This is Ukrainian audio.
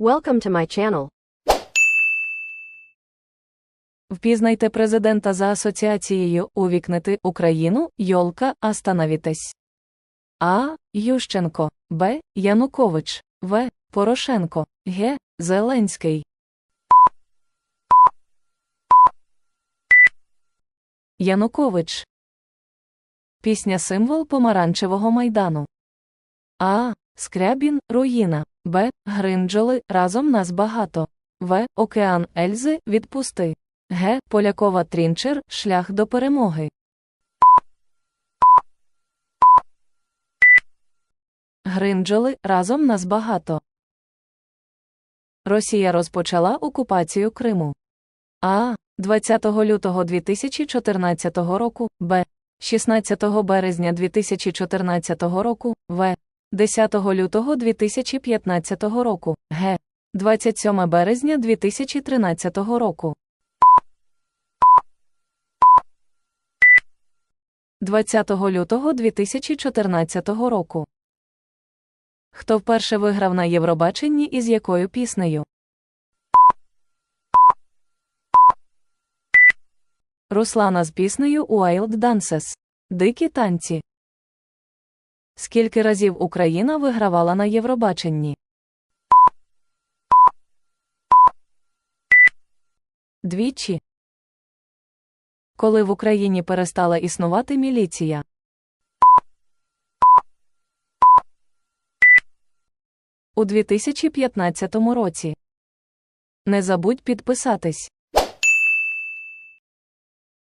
Welcome to my channel. Впізнайте президента за асоціацією Увікнити Україну Йолка Астановітесь. А. Ющенко. Б. Янукович. В. Порошенко. Г. Зеленський. Янукович. Пісня символ помаранчевого майдану. А. Скрябін руїна. Б. Гринджоли разом нас багато. В. Океан Ельзи відпусти. Г. Полякова Трінчер шлях до перемоги. Гринджоли разом нас багато. Росія розпочала окупацію Криму. А. 20 лютого 2014 року. Б. 16 березня 2014 року. В. 10 лютого 2015 року. Г. 27 березня 2013 року. 20 лютого 2014 року. Хто вперше виграв на Євробаченні і з якою піснею? Руслана з піснею Wild Dances. Дикі танці. Скільки разів Україна вигравала на Євробаченні? Двічі. Коли в Україні перестала існувати міліція. У 2015 році. Не забудь підписатись.